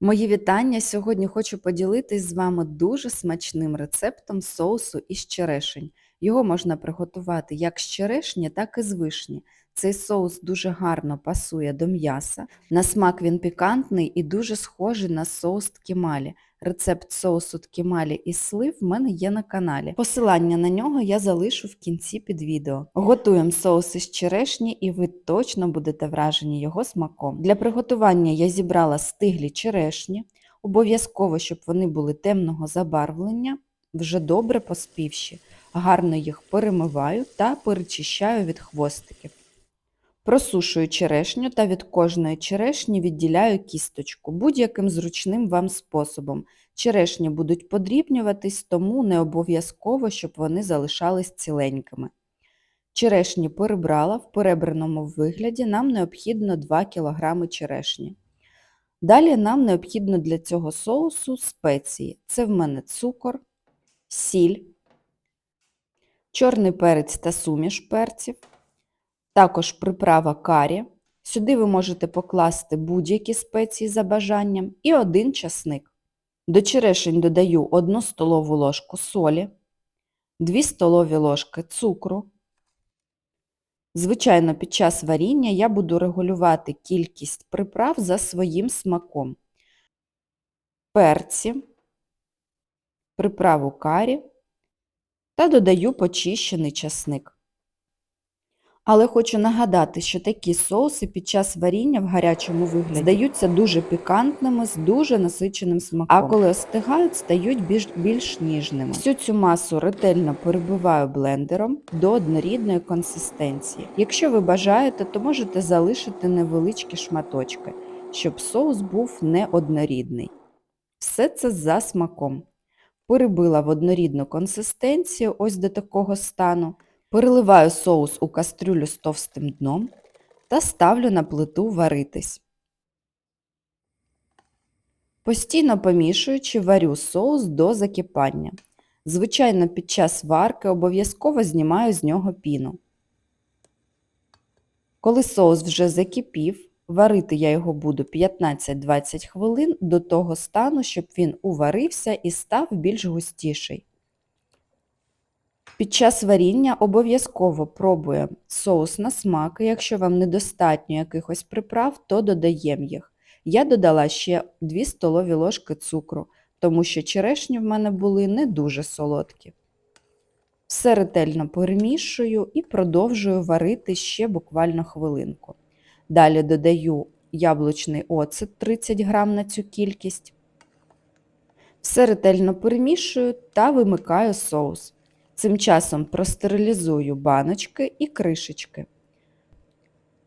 Мої вітання! Сьогодні хочу поділитись з вами дуже смачним рецептом соусу із черешень. Його можна приготувати як з черешні, так і з вишні. Цей соус дуже гарно пасує до м'яса. На смак він пікантний і дуже схожий на соус ткімалі. Рецепт соусу ткімалі із слив в мене є на каналі. Посилання на нього я залишу в кінці під відео. Готуємо соус із черешні і ви точно будете вражені його смаком. Для приготування я зібрала стиглі черешні. Обов'язково, щоб вони були темного забарвлення, вже добре поспівші. Гарно їх перемиваю та перечищаю від хвостиків. Просушую черешню та від кожної черешні відділяю кісточку будь-яким зручним вам способом. Черешні будуть подрібнюватись, тому не обов'язково, щоб вони залишались ціленькими. Черешні перебрала, в перебраному вигляді нам необхідно 2 кг черешні. Далі нам необхідно для цього соусу спеції. Це в мене цукор, сіль, чорний перець та суміш перців, також приправа карі. Сюди ви можете покласти будь-які спеції за бажанням і один часник. До черешень додаю 1 столову ложку солі, 2 столові ложки цукру. Звичайно, під час варіння я буду регулювати кількість приправ за своїм смаком. Перці, приправу карі та додаю почищений часник. Але хочу нагадати, що такі соуси під час варіння в гарячому вигляді здаються дуже пікантними, з дуже насиченим смаком. А коли остигають, стають більш, більш ніжними. Всю цю масу ретельно перебиваю блендером до однорідної консистенції. Якщо ви бажаєте, то можете залишити невеличкі шматочки, щоб соус був не однорідний. Все це за смаком. Перебила в однорідну консистенцію ось до такого стану. Переливаю соус у кастрюлю з товстим дном та ставлю на плиту варитись. Постійно помішуючи, варю соус до закипання. Звичайно, під час варки обов'язково знімаю з нього піну. Коли соус вже закипів, варити я його буду 15-20 хвилин до того стану, щоб він уварився і став більш густіший. Під час варіння обов'язково пробуємо соус на смак, якщо вам недостатньо якихось приправ, то додаємо їх. Я додала ще 2 столові ложки цукру, тому що черешні в мене були не дуже солодкі. Все ретельно перемішую і продовжую варити ще буквально хвилинку. Далі додаю яблучний оцет 30 г на цю кількість. Все ретельно перемішую та вимикаю соус. Цим часом простерилізую баночки і кришечки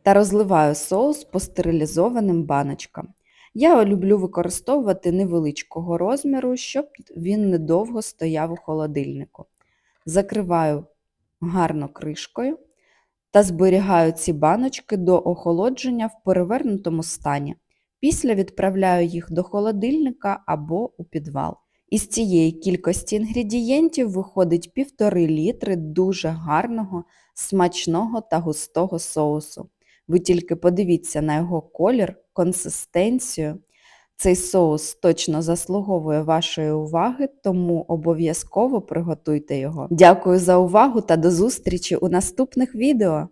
та розливаю соус по стерилізованим баночкам. Я люблю використовувати невеличкого розміру, щоб він недовго стояв у холодильнику. Закриваю гарно кришкою та зберігаю ці баночки до охолодження в перевернутому стані. Після відправляю їх до холодильника або у підвал. Із цієї кількості інгредієнтів виходить 1,5 літри дуже гарного, смачного та густого соусу. Ви тільки подивіться на його колір, консистенцію. Цей соус точно заслуговує вашої уваги, тому обов'язково приготуйте його. Дякую за увагу та до зустрічі у наступних відео!